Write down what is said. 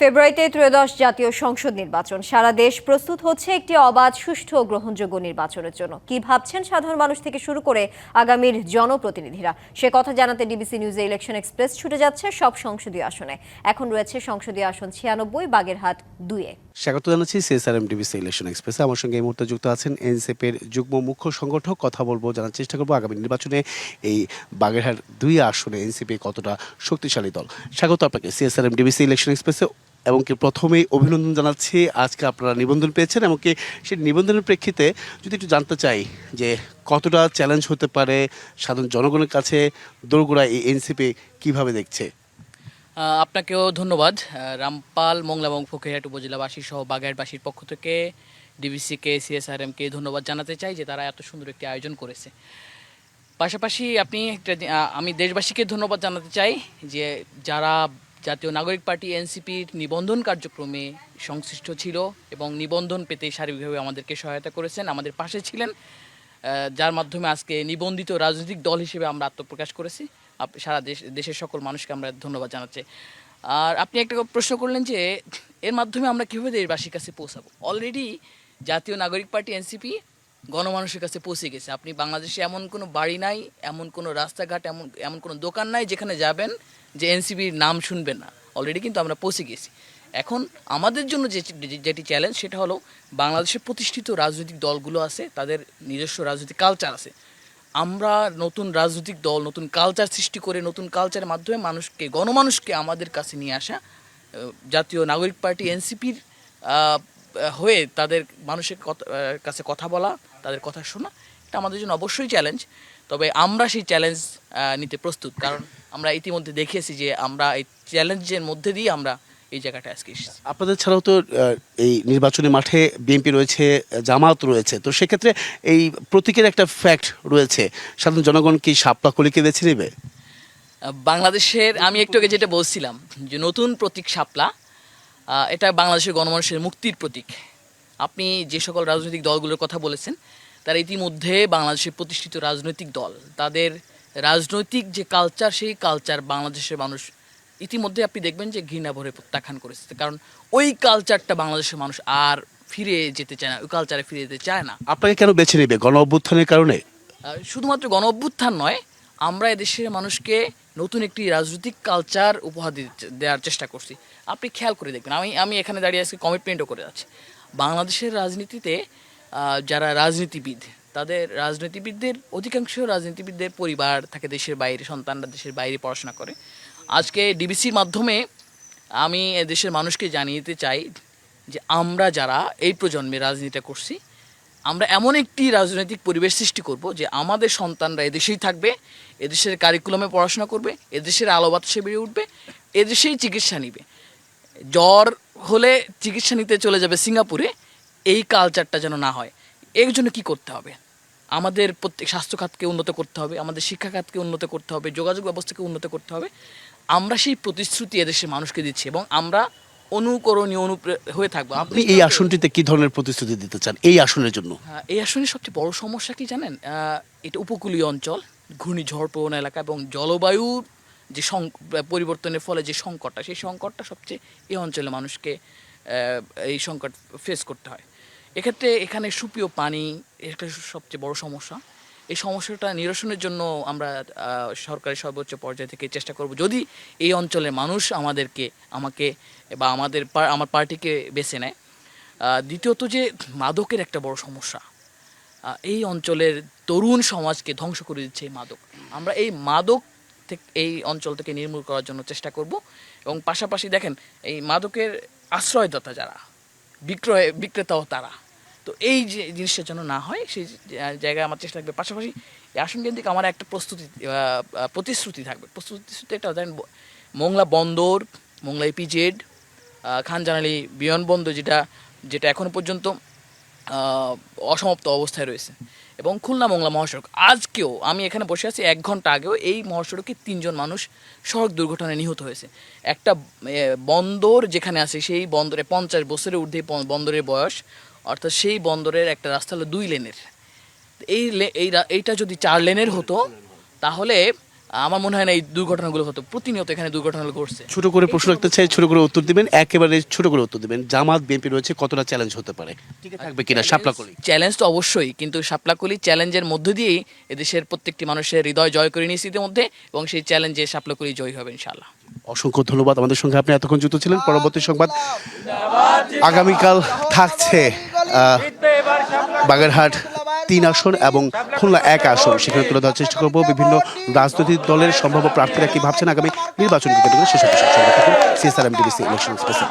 ফেব্রুয়ারিতে ত্রয়োদশ জাতীয় সংসদ নির্বাচন। সারা দেশ প্রস্তুত হচ্ছে একটি অবাধ, সুষ্ঠু ও গ্রহণযোগ্য নির্বাচনের জন্য। কি ভাবছেন সাধারণ মানুষ থেকে শুরু করে আগামীর জনপ্রতিনিধিরা? সে কথা জানাতে ডিবিসি নিউজে ইলেকশন এক্সপ্রেস ছুটে যাচ্ছে সব সংসদীয় আসনে। এখন রয়েছে সংসদীয় আসন ছিয়ানব্বই, বাগেরহাট দুয়ে স্বাগত জানাচ্ছি সিএসআরএম ডিবিসি ইলেকশন এক্সপ্রেসে। আমার সঙ্গে এই মুহূর্তে যুক্ত আছেন এনসিপির যুগ্ম মুখ্য সংগঠক। কথা বলব, জানার চেষ্টা করব আগামী নির্বাচনে এই বাগেরহাট দুই আসনে এনসিপি কতটা শক্তিশালী দল। স্বাগত আপনাকে সিএসআরএম ডিবিসি ইলেকশন এক্সপ্রেসে। এবং কি প্রথমেই অভিনন্দন জানাচ্ছি, আজকে আপনারা নিবন্ধন পেয়েছেন এবং কি সেই নিবন্ধনের প্রেক্ষিতে যদি একটু জানতে চাই যে কতটা চ্যালেঞ্জ হতে পারে সাধারণ জনগণের কাছে দোরগোড়া এই এনসিপি কীভাবে দেখছে? আপনাকেও ধন্যবাদ। রামপাল, মোংলা এবং ফকিরহাট উপজেলাবাসী সহ বাগেরহাটবাসীর পক্ষ থেকে ডিবিসিকে সিএসআরএমকে ধন্যবাদ জানাতে চাই যে তারা এত সুন্দর একটি আয়োজন করেছে। পাশাপাশি আপনি একটা আমি দেশবাসীকে ধন্যবাদ জানাতে চাই যে যারা জাতীয় নাগরিক পার্টি এনসিপির নিবন্ধন কার্যক্রমে সংশ্লিষ্ট ছিল এবং নিবন্ধন পেতে সার্বিকভাবে আমাদেরকে সহায়তা করেছেন। আমাদের পাশে ছিলেন যার মাধ্যমে আজকে নিবন্ধিত রাজনৈতিক দল হিসেবে আমরা আত্মপ্রকাশ করেছি। সারা দেশ, দেশের সকল মানুষকে আমরা ধন্যবাদ জানাচ্ছি। আর আপনি একটা প্রশ্ন করলেন যে, এর মাধ্যমে আমরা কীভাবে দেশবাসীর কাছে পৌঁছাবো? অলরেডি জাতীয় নাগরিক পার্টি এনসিপি গণমানুষের কাছে পৌঁছে গেছে। আপনি বাংলাদেশে এমন কোনো বাড়ি নাই, এমন কোনো রাস্তাঘাট, এমন এমন কোনো দোকান নাই যেখানে যাবেন যে এনসিপির নাম শুনবেন না। অলরেডি কিন্তু আমরা পৌঁছে গেছি। এখন আমাদের জন্য যে যেটি চ্যালেঞ্জ সেটা হলো বাংলাদেশের প্রতিষ্ঠিত রাজনৈতিক দলগুলো আছে, তাদের নিজস্ব রাজনৈতিক কালচার আছে। আমরা নতুন রাজনৈতিক দল, নতুন কালচার সৃষ্টি করে নতুন কালচারের মাধ্যমে মানুষকে, গণমানুষকে আমাদের কাছে নিয়ে আসা জাতীয় নাগরিক পার্টি, এনসিপির হয়ে তাদের মানুষের কাছে কথা বলা, তাদের কথা শোনা, এটা আমাদের জন্য অবশ্যই চ্যালেঞ্জ তবে আমরা সেই চ্যালেঞ্জ নিতে প্রস্তুত। কারণ আমরা ইতিমধ্যে দেখেছি যে আমরা এই চ্যালেঞ্জের মধ্যে দিয়ে আমরা এই জায়গাটা আজকে এসেছি। আপনাদের ছাড়াও তো এই নির্বাচনী মাঠে বিএনপি রয়েছে জামাত রয়েছে। তো সেক্ষেত্রে এই প্রতীকের একটা ফ্যাক্ট রয়েছে। সাধারণ জনগণ কি শাপলা কলিকে বেছে নেবে? বাংলাদেশের আমি একটু আগে যেটা বলছিলাম যে নতুন প্রতীক শাপলা এটা বাংলাদেশের গণমানুষের মুক্তির প্রতীক। আপনি যে সকল রাজনৈতিক দলগুলোর কথা বলেছেন তারা ইতিমধ্যে বাংলাদেশের প্রতিষ্ঠিত রাজনৈতিক দল। তাদের রাজনৈতিক যে কালচার সেই কালচার বাংলাদেশের মানুষ ইতিমধ্যে আপনি দেখবেন যে ঘৃণা ভরে প্রত্যাখ্যান করেছে। কারণ ওই কালচারটা বাংলাদেশের মানুষ আর ফিরে যেতে চায় না ওই কালচারে ফিরে যেতে চায় না। আপনাকে কেন বেছে নেবে গণ অভ্যুত্থানের কারণে? শুধুমাত্র গণ অভ্যুত্থান নয় আমরা এদেশের মানুষকে নতুন একটি রাজনৈতিক কালচার উপহার দিতে- দেওয়ার চেষ্টা করছি। আপনি খেয়াল করে দেখবেন আমি আমি এখানে দাঁড়িয়ে আজকে কমিটমেন্টও করে যাচ্ছি। বাংলাদেশের রাজনীতিতে যারা রাজনীতিবিদ তাদের রাজনীতিবিদদের, অধিকাংশ রাজনীতিবিদদের পরিবার থাকে দেশের বাইরে, সন্তানরা দেশের বাইরে পড়াশোনা করে। আজকে ডিবিসির মাধ্যমে আমি দেশের মানুষকে জানিয়ে দিতে চাই যে আমরা যারা এই প্রজন্মে রাজনীতিটা করছি, আমরা এমন একটি রাজনৈতিক পরিবেশ সৃষ্টি করব যে আমাদের সন্তানরা এদেশেই থাকবে, এদেশের কারিকুলামে পড়াশোনা করবে, এদেশের আলো বাতাসে বেড়ে উঠবে, এদেশেই চিকিৎসা নিবে। জ্বর হলে চিকিৎসা নিতে চলে যাবে সিঙ্গাপুরে, এই কালচারটা যেন না হয়। এর জন্য কী করতে হবে? আমাদের প্রত্যেক স্বাস্থ্য খাতকে উন্নত করতে হবে আমাদের শিক্ষা খাতকে উন্নত করতে হবে যোগাযোগ ব্যবস্থাকে উন্নত করতে হবে। আমরা সেই প্রতিশ্রুতি এদেশের মানুষকে দিচ্ছি এবং আমরা অনুকরণীয় অনুপ্রে হয়ে থাকব। আপনি এই আসনটিতে কি ধরনের প্রতিশ্রুতি দিতে চান এই আসনের জন্য? হ্যাঁ, এই আসনের সবচেয়ে বড় সমস্যা কি জানেন? এটা উপকূলীয় অঞ্চল ঘূর্ণিঝড় প্রবণ এলাকা এবং জলবায়ুর যে সং- পরিবর্তনের ফলে যে সংকটটা সেই সংকটটা সবচেয়ে এই অঞ্চলে মানুষকে এই সংকট ফেস করতে হয়। এক্ষেত্রে এখানে সুপ্রিয় পানি এটা সবচেয়ে বড় সমস্যা। এই সমস্যাটা নিরসনের জন্য আমরা সরকারি সর্বোচ্চ পর্যায় থেকে চেষ্টা করব। যদি এই অঞ্চলের মানুষ আমাদেরকে, আমাকে বা আমাদের আমার পার্টিকে বেছে নেয় দ্বিতীয়ত যে মাদকের একটা বড় সমস্যা এই অঞ্চলের তরুণ সমাজকে ধ্বংস করে দিচ্ছে এই মাদক। আমরা এই মাদক থেকে এই অঞ্চল থেকে নির্মূল করার জন্য চেষ্টা করব এবং পাশাপাশি দেখেন, এই মাদকের আশ্রয়দাতা যারা, বিক্রয়, বিক্রেতাও তারা তো এই যে জিনিসটা যেন না হয়, সেই জায়গায় আমার চেষ্টা থাকবে। পাশাপাশি আসন কেন্দ্রিক আমার একটা প্রস্তুতি প্রতিশ্রুতি থাকবে। প্রতিশ্রুতি একটা ব- মোংলা বন্দর, মোংলা ইপিজেড খানজানালি বিমানবন্দর যেটা যেটা এখনও পর্যন্ত অসমাপ্ত অবস্থায় রয়েছে। এবং খুলনা মোংলা মহাসড়ক। আজকেও আমি এখানে বসে আছি এক ঘণ্টা আগেও এই মহাসড়কে তিনজন মানুষ সড়ক দুর্ঘটনায় নিহত হয়েছে। একটা বন্দর যেখানে আছে, সেই বন্দরে পঞ্চাশ বছরের ঊর্ধ্বে বন্দরের বয়স। অর্থাৎ সেই বন্দরের একটা রাস্তা হলো দুই লেনের। এই লে- এই রা- এইটা যদি চার লেনের হতো তাহলে আমার মনে হয় না এই দুর্ঘটনাগুলো হতো। প্রতিনিয়ত এখানে দুর্ঘটনাগুলো ঘটছে। ছোট করে প্রশ্ন রাখতে চাই ছোট করে উত্তর দিবেন একেবারে ছোট করে উত্তর দিবেন। জামাত বিএনপি রয়েছে কতটা চ্যালেঞ্জ হতে পারে? থাকবে কিনা শাপলা কলি চ্যালেঞ্জ তো অবশ্যই কিন্তু শাপলাকলি চ্যালেঞ্জের মধ্য দিয়েই এদেশের প্রত্যেকটি মানুষের হৃদয় জয় করে নিয়েছে ইতিমধ্যে এবং সেই চ্যালেঞ্জে শাপলাকলি জয় হবে ইনশাল্লাহ অসংখ্য ধন্যবাদ। আমাদের সঙ্গে আপনি এতক্ষণ যুক্ত ছিলেন। পরবর্তী সংবাদ আগামীকাল থাকছে। বাগেরহাট তিন আসন এবং খুলনা এক আসন। সেখানে তুলে ধরার চেষ্টা করব বিভিন্ন রাজনৈতিক দলের সম্ভাব্য প্রার্থীরা কি ভাবছেন আগামী নির্বাচন সেসব সিএসআরএম ডিবিসি ইলেকশন স্পেশাল